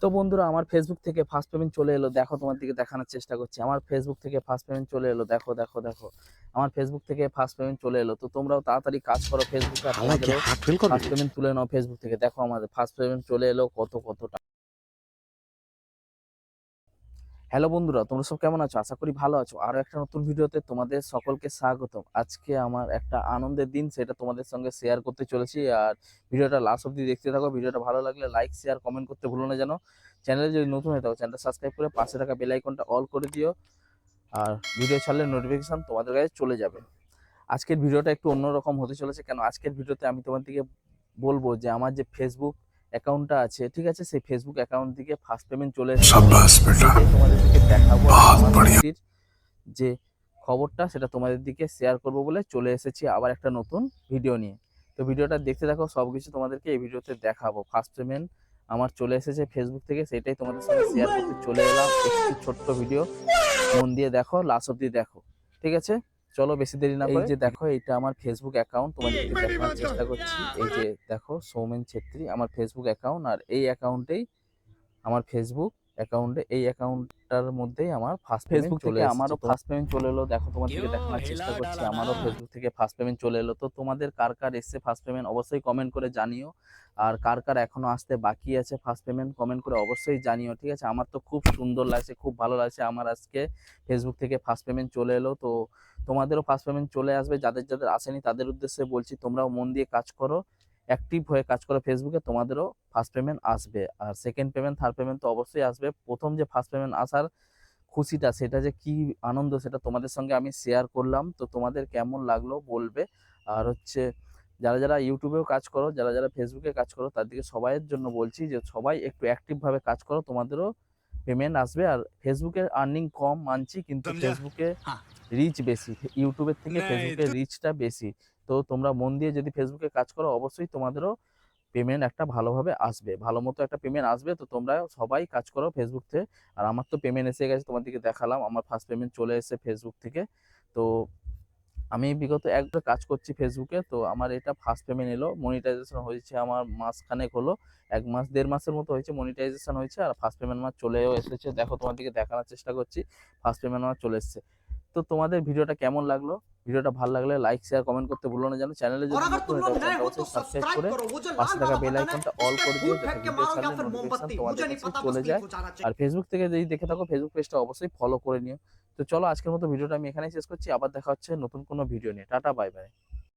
তো বন্ধুরা আমার ফেসবুক থেকে ফার্স্ট পেমেন্ট চলে এলো। দেখো তোমার দিকে দেখানোর চেষ্টা করছি। আমার ফেসবুক থেকে ফার্স্ট পেমেন্ট চলে এলো। দেখো দেখো দেখো। আমার ফেসবুক থেকে ফার্স্ট পেমেন্ট চলে এলো। তো তোমরাও তাড়াতাড়ি কাজ করো ফেসবুকে ফার্স্ট পেমেন্ট তুলে নাও ফেসবুক থেকে। দেখো আমাদের ফার্স্ট পেমেন্ট চলে এলো। কত কত হ্যালো বন্ধুরা, তোমরা সব কেমন আছো? আশা করি ভালো আছো। আরও একটা নতুন ভিডিওতে তোমাদের সকলকে স্বাগতম। আজকে আমার একটা আনন্দের দিন, সেটা তোমাদের সঙ্গে শেয়ার করতে চলেছি। আর ভিডিওটা লাস্ট অব্দি দেখতে থাকো। ভিডিওটা ভালো লাগলে লাইক শেয়ার কমেন্ট করতে ভুলো না যেন। চ্যানেলে যদি নতুন হয়ে থাকো চ্যানেলটা সাবস্ক্রাইব করে পাশে থাকা বেল আইকনটা অল করে দিও। আর ভিডিও ছাড়লে নোটিফিকেশান তোমাদের কাছে চলে যাবে। আজকের ভিডিওটা একটু অন্যরকম হতে চলেছে। কেন? আজকের ভিডিওতে আমি তোমাদেরকে বলব যে, আমার যে ফেসবুক অ্যাকাউন্টটা আছে ঠিক আছে? সেই ফেসবুক অ্যাকাউন্ট থেকে ফার্স্ট পেমেন্ট চলে তোমাদেরকে দেখাবো। যে খবরটা সেটা তোমাদের দিকে শেয়ার করব বলে চলে এসেছি আবার একটা নতুন ভিডিও নিয়ে। তো ভিডিওটা দেখতে দেখো সব কিছু তোমাদেরকে এই ভিডিওতে দেখাবো। ফার্স্ট পেমেন্ট আমার চলে এসেছে ফেসবুক থেকে সেটাই তোমাদের সঙ্গে শেয়ার করতে চলে এলাম। একটু ছোট্ট ভিডিও মন দিয়ে দেখো লাস্ট অব্দি দেখো। ঠিক আছে? চলো বেশি দেরি না করে এই যে দেখো এটা আমার ফেসবুক অ্যাকাউন্ট তোমাদেরকে দেখানোর চেষ্টা করছি এই যে দেখো সৌমেন ছেত্রী আমার ফেসবুক অ্যাকাউন্ট আর এই অ্যাকাউন্টেই আমার ফেসবুক অ্যাকাউন্টে এই অ্যাকাউন্টটার মধ্যেই আমার ফার্স্ট ফেসবুক চলে আমারও ফার্স্ট পেমেন্ট চলে এলো দেখো তোমাদেরকে দেখানোর চেষ্টা করছি আমারও ফেসবুক থেকে ফার্স্ট পেমেন্ট চলে এলো। তো তোমাদের কার কার এসছে ফার্স্ট পেমেন্ট অবশ্যই কমেন্ট করে জানিও। আর কার কার এখনও আসতে বাকি আছে ফার্স্ট পেমেন্ট কমেন্ট করে অবশ্যই জানিও ঠিক আছে? আমার তো খুব সুন্দর লাগছে খুব ভালো লাগছে আমার আজকে ফেসবুক থেকে ফার্স্ট পেমেন্ট চলে এলো। তো তোমাদেরও ফার্স্ট পেমেন্ট চলে আসবে যাদের যাদের আসেনি তাদের উদ্দেশ্যে বলছি তোমরাও মন দিয়ে কাজ করো অ্যাক্টিভ হয়ে কাজ করো ফেসবুকে তোমাদেরও ফার্স্ট পেমেন্ট আসবে। আর সেকেন্ড পেমেন্ট থার্ড পেমেন্ট তো অবশ্যই আসবে। প্রথম যে ফার্স্ট পেমেন্ট আসার খুশিটা সেটা যে কি আনন্দ সেটা তোমাদের সঙ্গে আমি শেয়ার করলাম। তো তোমাদের কেমন লাগল বলবে। আর হচ্ছে যারা যারা ইউটিউবেও কাজ করো যারা যারা ফেসবুকে কাজ করো তাদেরকে সবাইয়ের জন্য বলছি যে সবাই একটু অ্যাক্টিভভাবে কাজ করো তোমাদেরও পেমেন্ট আসবে। আর ফেসবুকে আর্নিং কম মানছি কিন্তু ফেসবুকে রিচ বেশি ইউটিউবের থেকে नहीं, ফেসবুকের রিচটা বেশি। তো তোমরা মন দিয়ে যদি ফেসবুকে কাজ করো অবশ্যই তোমাদেরও পেমেন্ট একটা ভালোভাবে আসবে। ভালো মতো একটা পেমেন্ট আসবে তো তোমরা সবাই কাজ করো ফেসবুক থেকে আর আমার তো পেমেন্ট এসে গেছে তোমাদেরকে দেখালাম। আমার ফার্স্ট পেমেন্ট চলে এসেছে ফেসবুক থেকে। তো আমি বিগত এক বছর কাজ করছি ফেসবুকে তো আমার এটা ফার্স্ট পেমেন্ট এলো। মনিটাইজেশন হয়েছে আমার মাসখানেক হলো। এক মাস দেড় মাসের মতো হয়েছে মনিটাইজেশন হয়েছে। আর ফার্স্ট পেমেন্ট আমার চলেও এসেছে। দেখো তোমাদেরকে দেখানোর চেষ্টা করছি। ফার্স্ট পেমেন্ট আমার চলে এসেছে। তো তোমাদের ভিডিওটা কেমন লাগল? ভিডিওটা ভালো লাগলে লাইক শেয়ার কমেন্ট করতে ভুলো না যেন চ্যানেলে যদি নতুন হয়ে অবশ্যই সাবস্ক্রাইব করে পাশে থাকা বেল আইকনটা অল করে দিও যাতে ভিডিও ছাড়লে নোটিফিকেশন তোমাদের কাছে চলে যায়। আর ফেসবুক থেকে যদি দেখে থাকো ফেসবুক পেজটা অবশ্যই ফলো করে নিও। তো চলো আজকের মতো ভিডিওটা আমি এখানেই শেষ করছি। আবার দেখা হচ্ছে নতুন কোনো ভিডিও নিয়ে। Tata bye bye